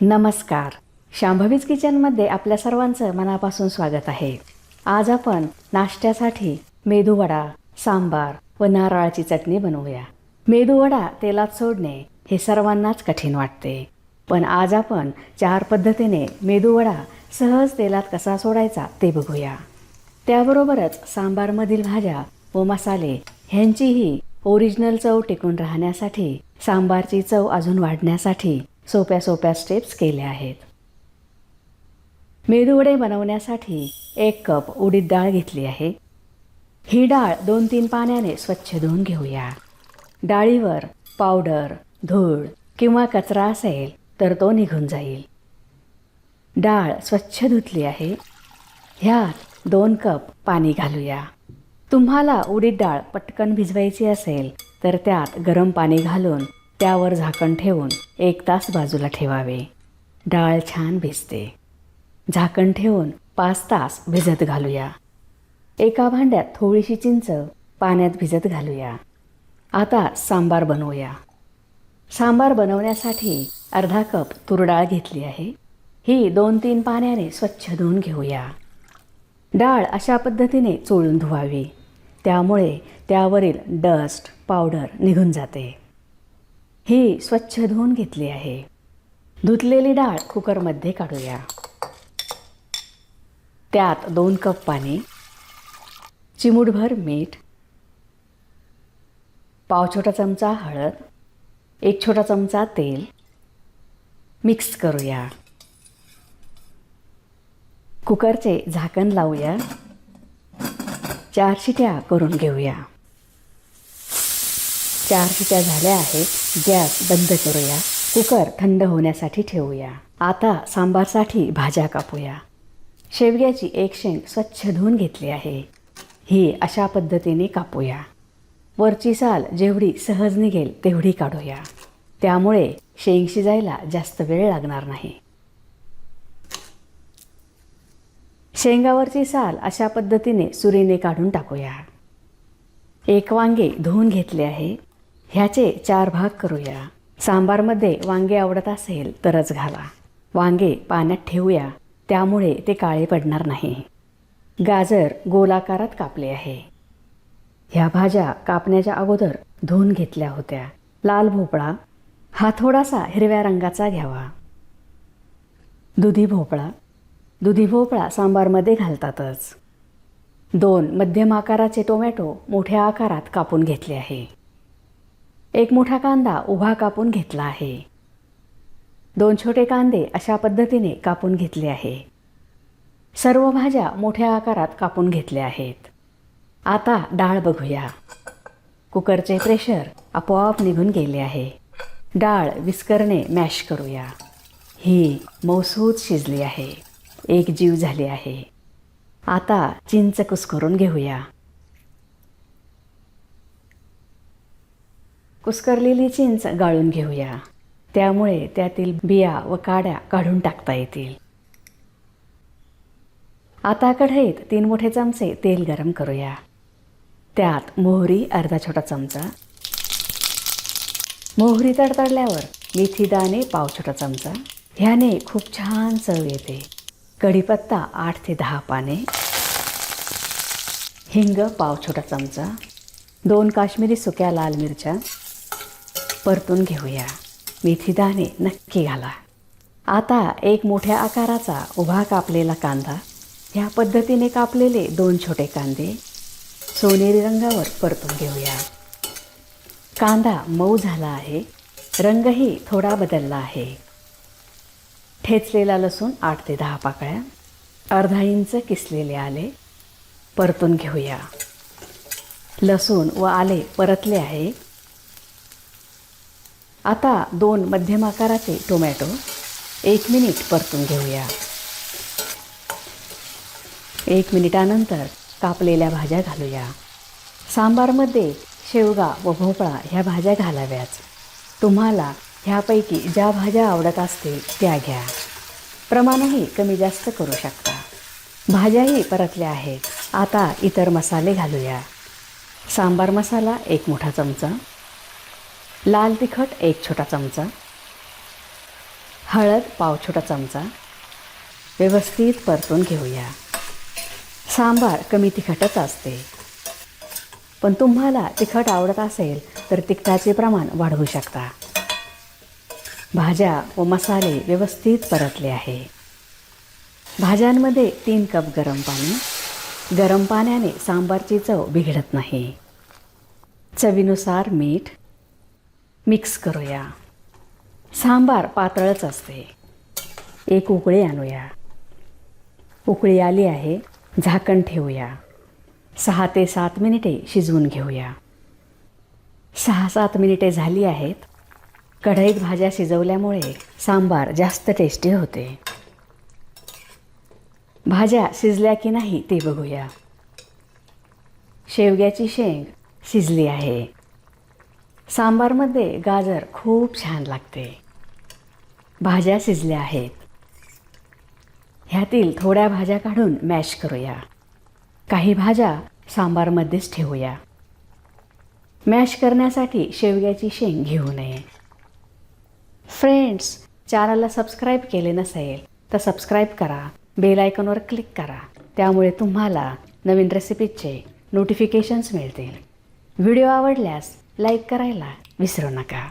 नमस्कार. शांभवीज किचनमध्ये आपल्या सर्वांचं मनापासून स्वागत आहे. आज आपण नाश्त्यासाठी मेदूवडा सांबार व नारळाची चटणी बनवूया. मेदूवडा तेलात सोडणे हे सर्वांनाच कठीण वाटते. पण आज आपण चार पद्धतीने मेदूवडा सहज तेलात कसा सोडायचा ते बघूया. त्याबरोबरच सांबारमधील भाज्या व मसाले ह्यांचीही ओरिजिनल चव टिकून राहण्यासाठी सांबारची चव अजून वाढण्यासाठी सोप्या सोप्या स्टेप्स केल्या आहेत. मेदूवडे बनवण्यासाठी एक कप उडीद डाळ घेतली आहे. ही डाळ दोन तीन पाण्याने स्वच्छ धुवून घेऊया. डाळीवर पावडर धूळ किंवा कचरा असेल तर तो निघून जाईल. डाळ स्वच्छ धुतली आहे. ह्यात दोन कप पाणी घालूया. तुम्हाला उडीद डाळ पटकन भिजवायची असेल तर त्यात गरम पाणी घालून त्यावर झाकण ठेवून एक तास बाजूला ठेवावे. डाळ छान भिजते. झाकण ठेवून पाच तास भिजत घालूया. एका भांड्यात थोडीशी चिंच पाण्यात भिजत घालूया. आता सांबार बनवूया. सांबार बनवण्यासाठी अर्धा कप तुरडाळ घेतली आहे. ही दोन तीन पाण्याने स्वच्छ धुवून घेऊया. डाळ अशा पद्धतीने चोळून धुवावी. त्यामुळे त्यावरील डस्ट पावडर निघून जाते. ही स्वच्छ धुवून घेतली आहे. धुतलेली डाळ कुकरमध्ये काढूया. त्यात दोन कप पाणी चिमूटभर मीठ पाव छोटा चमचा हळद एक छोटा चमचा तेल मिक्स करूया. कुकरचे झाकण लावूया. चार शिट्या करून घेऊया. चार शिट्या झाल्या आहेत. गॅस बंद करूया. कुकर थंड होण्यासाठी ठेवूया. आता सांबारसाठी भाज्या कापूया. शेवग्याची एक शेंग स्वच्छ धुवून घेतली आहे. ही अशा पद्धतीने कापूया. वरची साल जेवढी सहज निघेल तेवढी काढूया. त्यामुळे शेंग शिजायला जास्त वेळ लागणार नाही. शेंगावरची साल अशा पद्धतीने सुरीने काढून टाकूया. एक वांगे धुवून घेतले आहे. ह्याचे चार भाग करूया. सांबारमध्ये वांगे आवडत असेल तरच घाला. वांगे पाण्यात ठेवूया. त्यामुळे ते काळे पडणार नाही. गाजर गोलाकारात कापले आहे. ह्या भाज्या कापण्याच्या अगोदर धुवून घेतल्या होत्या. लाल भोपळा. हा थोडासा हिरव्या रंगाचा घ्यावा. दुधी भोपळा. दुधी भोपळा सांबारमध्ये घालतातच. दोन मध्यम आकाराचे टोमॅटो मोठ्या आकारात कापून घेतले आहे. एक मोठा कांदा उभा कापून घेतला आहे. दोन छोटे कांदे अशा पद्धतीने कापून घेतले आहे. सर्व भाज्या मोठ्या आकारात कापून घेतल्या आहेत. आता डाळ बघूया. कुकरचे प्रेशर आपोआप निघून गेले आहे. डाळ विस्करणे मॅश करूया. ही मौसूद शिजली आहे. एक जीव झाली आहे. आता चिंच कुस्करून घेऊया. कुस्करलेली चिंच गाळून घेऊया. त्यामुळे त्यातील बिया व काड्या काढून टाकता येतील. आता कढईत तीन मोठे चमचे तेल गरम करूया. त्यात मोहरी अर्धा छोटा चमचा. मोहरी तडतडल्यावर मेथी दाणे पाव छोटा चमचा. ह्याने खूप छान चव येते. कढीपत्ता आठ ते दहा पाने. हिंग पाव छोटा चमचा. दोन काश्मीरी सुक्या लाल मिरच्या. परतून घेऊया. मेथीदाणे नक्की घाला. आता एक मोठ्या आकाराचा उभा कापलेला कांदा. ह्या पद्धतीने कापलेले दोन छोटे कांदे सोनेरी रंगावर परतून घेऊया. कांदा मऊ झाला आहे. रंगही थोडा बदलला आहे. ठेचलेला लसूण आठ ते दहा पाकळ्या. अर्धा इंच किसलेले आले. परतून घेऊया. लसूण व आले परतले आहे. आता दोन मध्यम आकाराचे टोमॅटो एक मिनिट परतून घेऊया. एक मिनिटानंतर कापलेल्या भाज्या घालूया. सांबारमध्ये शेवगा व भोपळा ह्या भाज्या घालाव्याच तुम्हाला ह्यापैकी ज्या भाज्या आवडत असतील त्या घ्या. प्रमाणही कमी जास्त करू शकता. भाज्याही परतल्या आहेत. आता इतर मसाले घालूया. सांबार मसाला एक मोठा चमचा. लाल तिखट एक छोटा चमचा. हळद पाव छोटा चमचा. व्यवस्थित परतून घेऊया. सांबार कमी तिखटच असते. पण तुम्हाला तिखट आवडत असेल तर तिखटाचे प्रमाण वाढवू शकता. भाज्या व मसाले व्यवस्थित परतले आहे. भाज्यांमध्ये तीन कप गरम पाणी. गरम पाण्याने सांबारची चव बिघडत नाही. चवीनुसार मीठ मिक्स करूया. सांबार पातळच असते. एक उकळी आणूया. उकळी आली आहे झाकण ठेवूया. सहा ते सात मिनिटे शिजवून घेऊया. सहा सात मिनिटे झाली आहेत. कढईत भाज्या शिजवल्यामुळे सांबार जास्त टेस्टी होते. भाज्या शिजल्या की नाही ते बघूया. शेवग्याची शेंग शिजली आहे. सांबारमध्ये गाजर खूप छान लागते. भाज्या शिजल्या आहेत. ह्यातील थोड्या भाज्या काढून मॅश करूया. काही भाज्या सांबारमध्येच ठेवूया. मॅश करण्यासाठी शेवग्याची शेंग घेऊ नये. फ्रेंड्स चॅनलला सबस्क्राईब केले नसेल तर सबस्क्राईब करा. बेल आयकॉनवर क्लिक करा. त्यामुळे तुम्हाला नवीन रेसिपीजचे नोटिफिकेशन्स मिळतील. व्हिडिओ आवडल्यास लाईक करायला विसरू नका.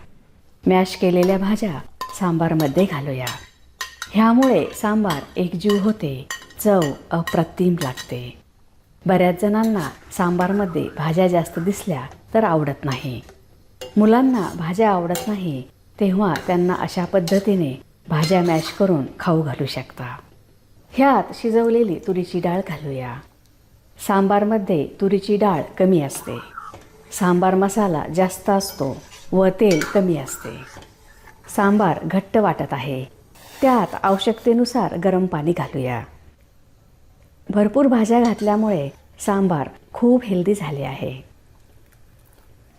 मॅश केलेल्या भाज्या सांबारमध्ये घालूया. ह्यामुळे सांबार एकजीव होते चव अप्रतिम लागते. बऱ्याच जणांना सांबारमध्ये भाज्या जास्त दिसल्या तर आवडत नाही. मुलांना भाज्या आवडत नाही तेव्हा त्यांना अशा पद्धतीने भाज्या मॅश करून खाऊ घालू शकता. ह्यात शिजवलेली तुरीची डाळ घालूया. सांबारमध्ये तुरीची डाळ कमी असते. सांबार मसाला जास्त असतो व तेल कमी असते. सांबार घट्ट वाटत आहे. त्यात आवश्यकतेनुसार गरम पाणी घालूया. भरपूर भाज्या घातल्यामुळे सांबार खूप हेल्दी झाले आहे.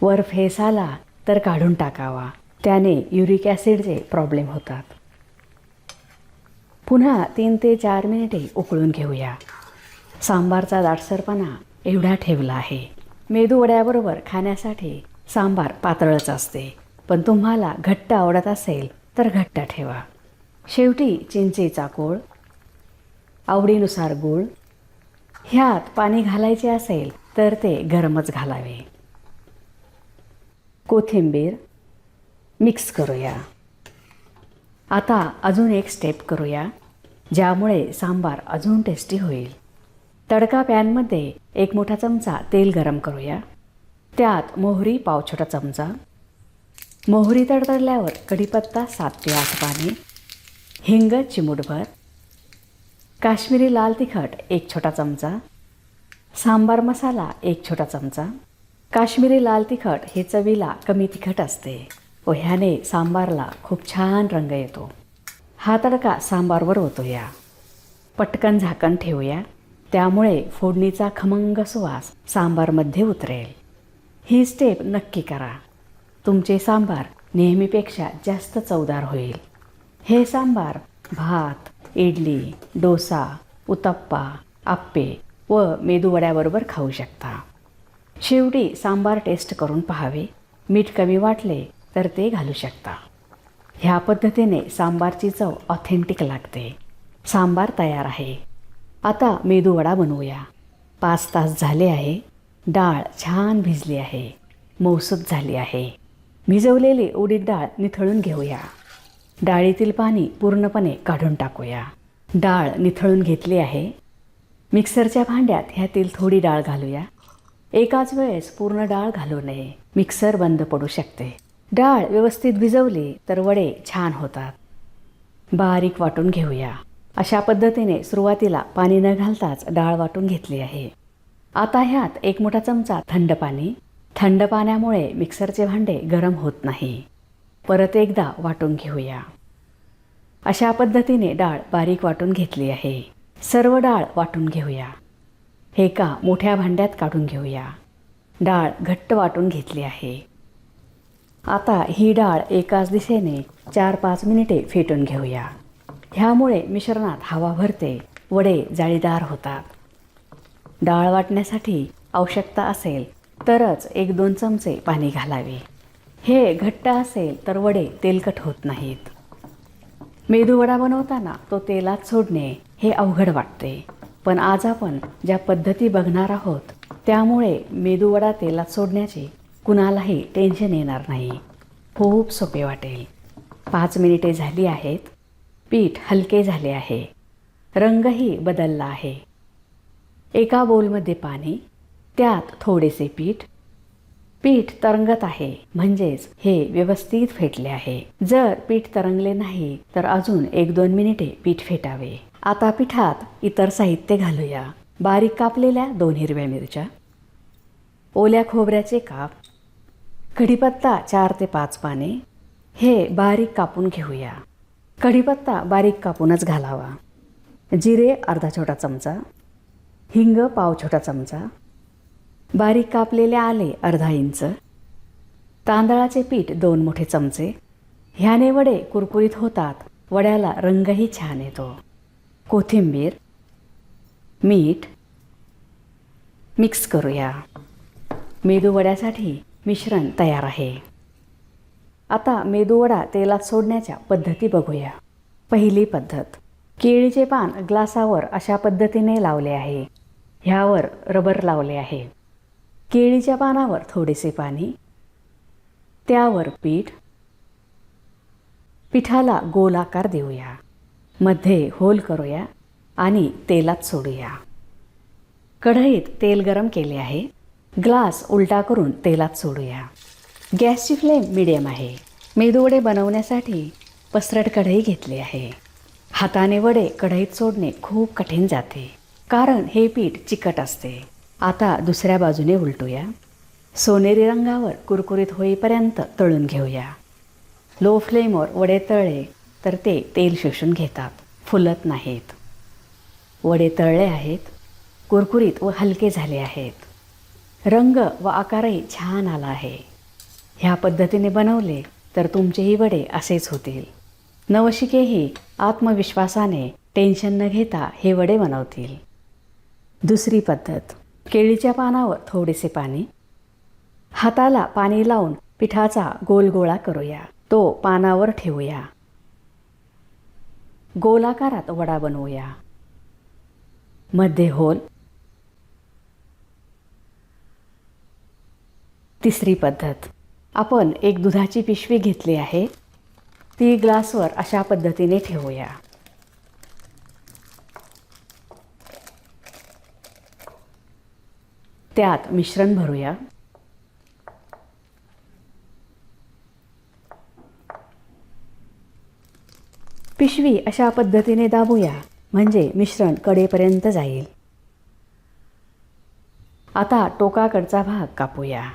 वर फेस आला तर काढून टाकावा. त्याने युरिक ॲसिडचे प्रॉब्लेम होतात. पुन्हा तीन ते चार मिनिटे उकळून घेऊया. सांबारचा दाटसरपणा एवढा ठेवला आहे. मेदूवड्याबरोबर खाण्यासाठी सांबार पातळच असते. पण तुम्हाला घट्ट आवडत असेल तर घट्ट ठेवा. शेवटी चिंचेचा कोळ आवडीनुसार गूळ. ह्यात पाणी घालायचे असेल तर ते गरमच घालावे. कोथिंबीर मिक्स करूया. आता अजून एक स्टेप करूया ज्यामुळे सांबार अजून टेस्टी होईल. तडका पॅनमध्ये एक मोठा चमचा तेल गरम करूया. त्यात मोहरी पाव छोटा चमचा. मोहरी तडतडल्यावर कढीपत्ता सात ते आठ पाने. हिंग चिमूटभर. काश्मीरी लाल तिखट एक छोटा चमचा. सांबार मसाला एक छोटा चमचा. काश्मीरी लाल तिखट हे चवीला कमी तिखट असते. व ह्याने सांबारला खूप छान रंग येतो. हा तडका सांबारवर होतो या पटकन झाकण ठेवूया. त्यामुळे फोडणीचा खमंग सुवास सांबारमध्ये उतरेल. ही स्टेप नक्की करा. तुमचे सांबार नेहमीपेक्षा जास्त चवदार होईल. हे सांबार भात इडली डोसा उत्तप्पा आप्पे व मेदूवड्याबरोबर खाऊ शकता. शेवटी सांबार टेस्ट करून पहावे. मीठ कमी वाटले तर ते घालू शकता. ह्या पद्धतीने सांबारची चव ऑथेंटिक लागते. सांबार तयार आहे. आता मेदूवडा बनवूया. पाच तास झाले आहे. डाळ छान भिजली आहे. मौसूद झाली आहे. भिजवलेली उडीद डाळ निथळून घेऊया. डाळीतील पाणी पूर्णपणे काढून टाकूया. डाळ निथळून घेतली आहे. मिक्सरच्या भांड्यात ह्यातील थोडी डाळ घालूया. एकाच वेळेस पूर्ण डाळ घालू नये. मिक्सर बंद पडू शकते. डाळ व्यवस्थित भिजवली तर वडे छान होतात. बारीक वाटून घेऊया. अशा पद्धतीने सुरुवातीला पाणी न घालताच डाळ वाटून घेतली आहे. आता ह्यात एक मोठा चमचा थंड पाणी. थंड पाण्यामुळे मिक्सरचे भांडे गरम होत नाही. परत एकदा वाटून घेऊया. अशा पद्धतीने डाळ बारीक वाटून घेतली आहे. सर्व डाळ वाटून घेऊया. एका मोठ्या भांड्यात काढून घेऊया. डाळ घट्ट वाटून घेतली आहे. आता ही डाळ एकाच दिशेने चार पाच मिनिटे फेटून घेऊया. ह्यामुळे मिश्रणात हवा भरते वडे जाळीदार होतात. डाळ वाटण्यासाठी आवश्यकता असेल तरच एक दोन चमचे पाणी घालावे. हे घट्ट असेल तर वडे तेलकट होत नाहीत. मेदूवडा बनवताना तो तेलात सोडणे हे अवघड वाटते. पण आज आपण ज्या पद्धती बघणार आहोत त्यामुळे मेदूवडा तेलात सोडण्याचे कुणालाही टेन्शन येणार नाही. खूप सोपे वाटेल. पाच मिनिटे झाली आहेत. पीठ हलके झाले आहे. रंगही बदलला आहे. एका बोलमध्ये पाणी त्यात थोडेसे पीठ. पीठ तरंगत आहे म्हणजेच हे व्यवस्थित फेटले आहे. जर पीठ तरंगले नाही तर अजून एक दोन मिनिटे पीठ फेटावे. आता पिठात इतर साहित्य घालूया. बारीक कापलेल्या दोन हिरव्या मिरच्या. ओल्या खोबऱ्याचे काप. कढीपत्ता चार ते पाच पाने. हे बारीक कापून घेऊया. कढीपत्ता बारीक कापूनच घालावा. जिरे अर्धा छोटा चमचा. हिंग पाव छोटा चमचा. बारीक कापलेले आले अर्धा इंच. तांदळाचे पीठ दोन मोठे चमचे. ह्याने वडे कुरकुरीत होतात. वड्याला रंगही छान येतो. कोथिंबीर मीठ. मिक्स करूया. मेदू वड्यासाठी मिश्रण तयार आहे. आता मेदूवडा तेलात सोडण्याच्या पद्धती बघूया. पहिली पद्धत. केळीचे पान ग्लासावर अशा पद्धतीने लावले आहे. ह्यावर रबर लावले आहे. केळीच्या पानावर थोडेसे पाणी. त्यावर पीठ. पिठाला गोल आकार देऊया. मध्ये होल करूया आणि तेलात सोडूया. कढईत तेल गरम केले आहे. ग्लास उलटा करून तेलात सोडूया. गॅसची फ्लेम मिडियम आहे. मेदूवडे बनवण्यासाठी पसरट कढई घेतली आहे. हाताने वडे कढईत सोडणे खूप कठीण जाते. कारण हे पीठ चिकट असते. आता दुसऱ्या बाजूने उलटूया. सोनेरी रंगावर कुरकुरीत होईपर्यंत तळून घेऊया. लो फ्लेमवर वडे तळले तर ते तेल शोषून घेतात. फुलत नाहीत. वडे तळले आहेत. कुरकुरीत व हलके झाले आहेत. रंग व आकारही छान आला आहे. ह्या पद्धतीने बनवले तर तुमचेही वडे असेच होतील. नवशिकेही आत्मविश्वासाने टेन्शन न घेता हे वडे बनवतील. दुसरी पद्धत केळीच्या पानावर थोडेसे पाणी. हाताला पाणी लावून पिठाचा गोल गोळा करूया. तो पानावर ठेवूया. गोलाकारात वडा बनवूया. मध्ये होल. तिसरी पद्धत आपण एक दुधाची पिशवी घेतली आहे. ती ग्लासवर अशा पद्धतीने ठेवूया. त्यात मिश्रण भरूया. पिशवी अशा पद्धतीने दाबूया म्हणजे मिश्रण कडेपर्यंत जाईल. आता टोकाकडचा भाग कापूया.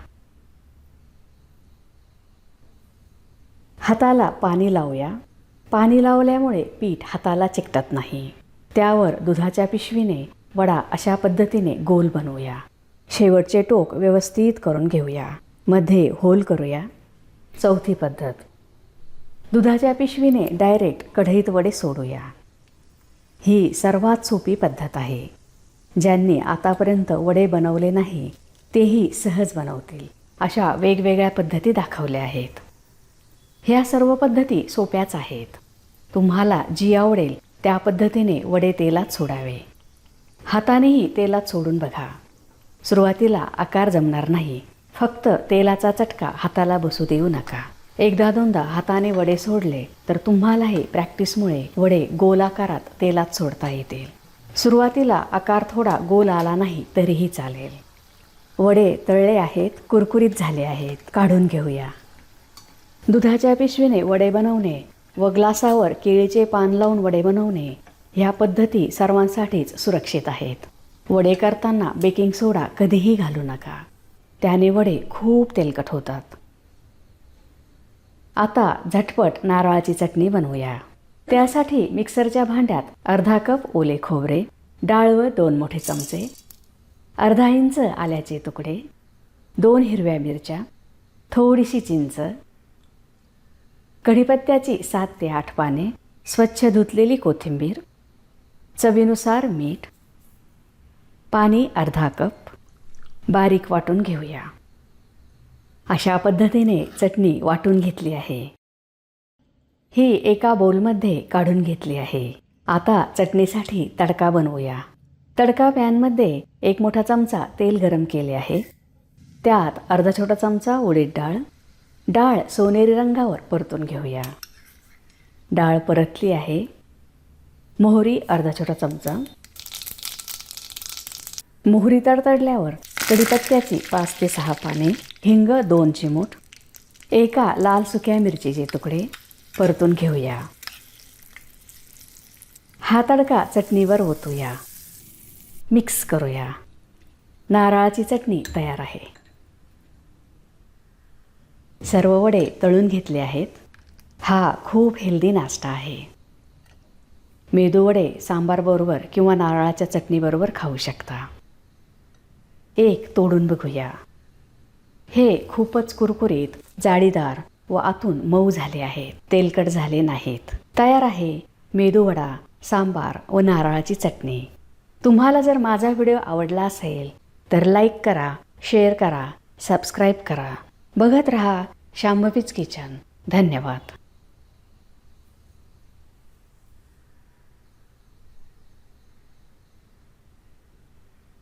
हाताला पाणी लावूया. पाणी लावल्यामुळे पीठ हाताला चिकटत नाही. त्यावर दुधाच्या पिशवीने वडा अशा पद्धतीने गोल बनवूया. शेवटचे टोक व्यवस्थित करून घेऊया. मध्ये होल करूया. चौथी पद्धत. दुधाच्या पिशवीने डायरेक्ट कढईत वडे सोडूया. ही सर्वात सोपी पद्धत आहे. ज्यांनी आतापर्यंत वडे बनवले नाही तेही सहज बनवतील. अशा वेगवेगळ्या पद्धती दाखवल्या आहेत. ह्या सर्व पद्धती सोप्याच आहेत. तुम्हाला जी आवडेल त्या पद्धतीने वडे तेलात सोडावे. हातानेही तेलात सोडून बघा. सुरुवातीला आकार जमणार नाही. फक्त तेलाचा चटका हाताला बसू देऊ नका. एकदा दोनदा हाताने वडे सोडले तर तुम्हालाही प्रॅक्टिसमुळे वडे गोल आकारात तेलात सोडता येतील. सुरुवातीला आकार थोडा गोल आला नाही तरीही चालेल. वडे तळले आहेत कुरकुरीत झाले आहेत. काढून घेऊया. दुधाच्या पिशवीने वडे बनवणे व ग्लासावर केळीचे पान लावून वडे बनवणे ह्या पद्धती सर्वांसाठीच सुरक्षित आहेत. वडे करताना बेकिंग सोडा कधीही घालू नका. त्याने वडे खूप तेलकट होतात. आता झटपट नारळाची चटणी बनवूया. त्यासाठी मिक्सरच्या भांड्यात अर्धा कप ओले खोबरे डाळ व दोन मोठे चमचे अर्धा इंच आल्याचे तुकडे दोन हिरव्या मिरच्या थोडीशी चिंच कढीपत्त्याची सात ते आठ पाने स्वच्छ धुतलेली कोथिंबीर चवीनुसार मीठ पाणी अर्धा कप बारीक वाटून घेऊया. अशा पद्धतीने चटणी वाटून घेतली आहे. ही एका बोलमध्ये काढून घेतली आहे. आता चटणीसाठी तडका बनवूया. तडका पॅनमध्ये एक मोठा चमचा तेल गरम केले आहे. त्यात अर्धा छोटा चमचा उडीद डाळ डाळ सोनेरी रंगावर परतून घेऊया. डाळ परतली आहे. मोहरी अर्धा छोटा चमचा. मोहरी तडतडल्यावर कढीपत्त्याची पाच ते सहा पाने हिंग दोन चिमूट एका लाल सुक्या मिरचीचे तुकडे परतून घेऊया. हा तडका चटणीवर ओतूया. मिक्स करूया. नारळाची चटणी तयार आहे. सर्व वडे तळून घेतले आहेत. हा खूप हेल्दी नाश्ता आहे. मेदूवडे सांबारबरोबर किंवा नारळाच्या चटणीबरोबर खाऊ शकता. एक तोडून बघूया. हे खूपच कुरकुरीत जाळीदार व आतून मऊ झाले आहेत तेलकट झाले नाहीत. तयार आहे मेदूवडा सांबार व नारळाची चटणी. तुम्हाला जर माझा व्हिडिओ आवडला असेल तर लाईक करा शेअर करा सबस्क्राईब करा. बघत रहा शांभवीच किचन. धन्यवाद.